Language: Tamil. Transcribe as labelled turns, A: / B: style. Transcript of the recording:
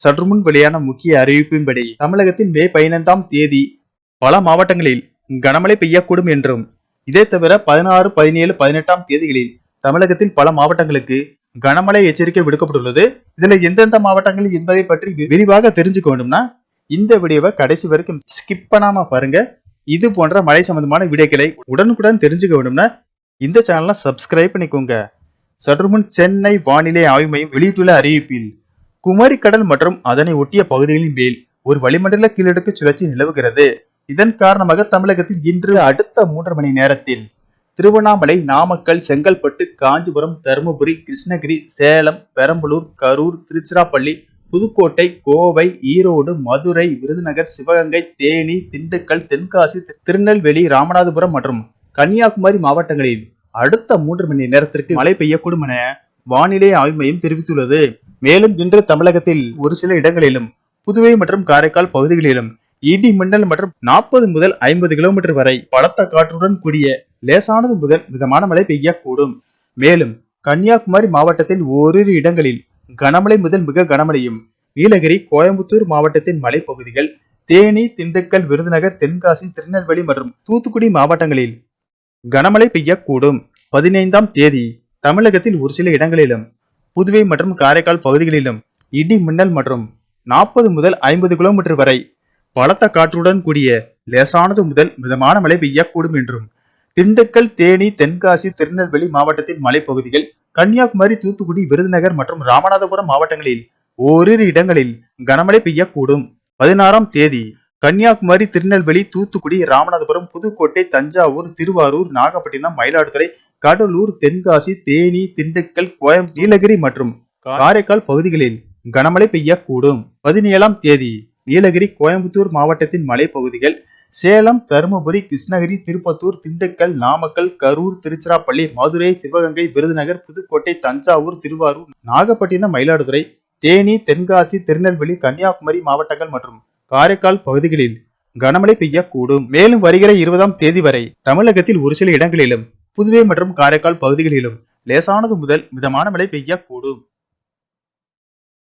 A: சற்றுமுன் வெளியான முக்கிய அறிவிப்பின்படி தமிழகத்தின் மே பதினைந்தாம் தேதி பல மாவட்டங்களில் கனமழை பெய்யக்கூடும் என்றும் இதே தவிர பதினாறு பதினேழு பதினெட்டாம் தேதிகளில் தமிழகத்தில் பல மாவட்டங்களுக்கு கனமழை எச்சரிக்கை விடுக்கப்பட்டுள்ளது இதுல எந்தெந்த மாவட்டங்கள் என்பதை பற்றி விரிவாக தெரிஞ்சுக்க வேண்டும்னா இந்த வீடியோவை கடைசி வரைக்கும் ஸ்கிப் பண்ணாம பாருங்க இது போன்ற மழை சம்பந்தமான வீடியோக்களை உடனுக்குடன் தெரிஞ்சுக்க வேண்டும்னா இந்த சேனலை சப்ஸ்கிரைப் பண்ணிக்கோங்க சற்றுமுன் சென்னை வானிலை ஆய்வு மையம் வெளியிட்டுள்ள அறிவிப்பில் குமரி கடல் மற்றும் அதனை ஒட்டிய பகுதிகளின் மேல் ஒரு வளிமண்டல கீழடுக்கு சுழற்சி நிலவுகிறது இதன் காரணமாக தமிழகத்தில் இன்று அடுத்த மூன்று மணி நேரத்தில் திருவண்ணாமலை நாமக்கல் செங்கல்பட்டு காஞ்சிபுரம் தருமபுரி கிருஷ்ணகிரி சேலம் பெரம்பலூர் கரூர் திருச்சிராப்பள்ளி புதுக்கோட்டை கோவை ஈரோடு மதுரை விருதுநகர் சிவகங்கை தேனி திண்டுக்கல் தென்காசி திருநெல்வேலி ராமநாதபுரம் மற்றும் கன்னியாகுமரி மாவட்டங்களில் அடுத்த மூன்று மணி நேரத்திற்கு மழை பெய்யக்கூடும் என வானிலை ஆய்வு மையம் தெரிவித்துள்ளது மேலும் இன்று தமிழகத்தில் ஒரு சில இடங்களிலும் புதுவை மற்றும் காரைக்கால் பகுதிகளிலும் இடி மின்னல் மற்றும் நாற்பது முதல் ஐம்பது கிலோமீட்டர் வரை பலத்த காற்றுடன் கூடிய லேசானது முதல் மிதமான மழை பெய்யக்கூடும் மேலும் கன்னியாகுமரி மாவட்டத்தில் ஓரிரு இடங்களில் கனமழை முதல் மிக கனமழையும் நீலகிரி கோயம்புத்தூர் மாவட்டத்தின் மலைப்பகுதிகள் தேனி திண்டுக்கல் விருதுநகர் தென்காசி திருநெல்வேலி மற்றும் தூத்துக்குடி மாவட்டங்களில் கனமழை பெய்யக்கூடும் பதினைந்தாம் தேதி தமிழகத்தில் ஒரு சில இடங்களிலும் புதுவை மற்றும் காரைக்கால் பகுதிகளிலும் இடி மின்னல் மற்றும் நாற்பது முதல் ஐம்பது கிலோமீட்டர் வரை பலத்த காற்றுடன் கூடிய லேசானது முதல் மிதமான மழை பெய்யக்கூடும் என்றும் திண்டுக்கல் தேனி தென்காசி திருநெல்வேலி மாவட்டத்தின் மலைப்பகுதிகள் கன்னியாகுமரி தூத்துக்குடி விருதுநகர் மற்றும் ராமநாதபுரம் மாவட்டங்களில் ஓரிரு இடங்களில் கனமழை பெய்யக்கூடும் பதினாறாம் தேதி கன்னியாகுமரி திருநெல்வேலி தூத்துக்குடி ராமநாதபுரம் புதுக்கோட்டை தஞ்சாவூர் திருவாரூர் நாகப்பட்டினம் மயிலாடுதுறை கடலூர் தென்காசி தேனி திண்டுக்கல் கோயம் நீலகிரி மற்றும் காரைக்கால் பகுதிகளில் கனமழை பெய்யக்கூடும் பதினேழாம் தேதி நீலகிரி கோயம்புத்தூர் மாவட்டத்தின் மலைப்பகுதிகள் சேலம் தருமபுரி கிருஷ்ணகிரி திருப்பத்தூர் திண்டுக்கல் நாமக்கல் கரூர் திருச்சிராப்பள்ளி மதுரை சிவகங்கை விருதுநகர் புதுக்கோட்டை தஞ்சாவூர் திருவாரூர் நாகப்பட்டினம் மயிலாடுதுறை தேனி தென்காசி திருநெல்வேலி கன்னியாகுமரி மாவட்டங்கள் மற்றும் காரைக்கால் பகுதிகளில் கனமழை பெய்யக்கூடும் மேலும் வருகிற இருபதாம் தேதி வரை தமிழகத்தில் ஒரு சில இடங்களிலும் புதுவை மற்றும் காரைக்கால் பகுதிகளிலும் லேசானது முதல் மிதமான மழை பெய்யக்கூடும்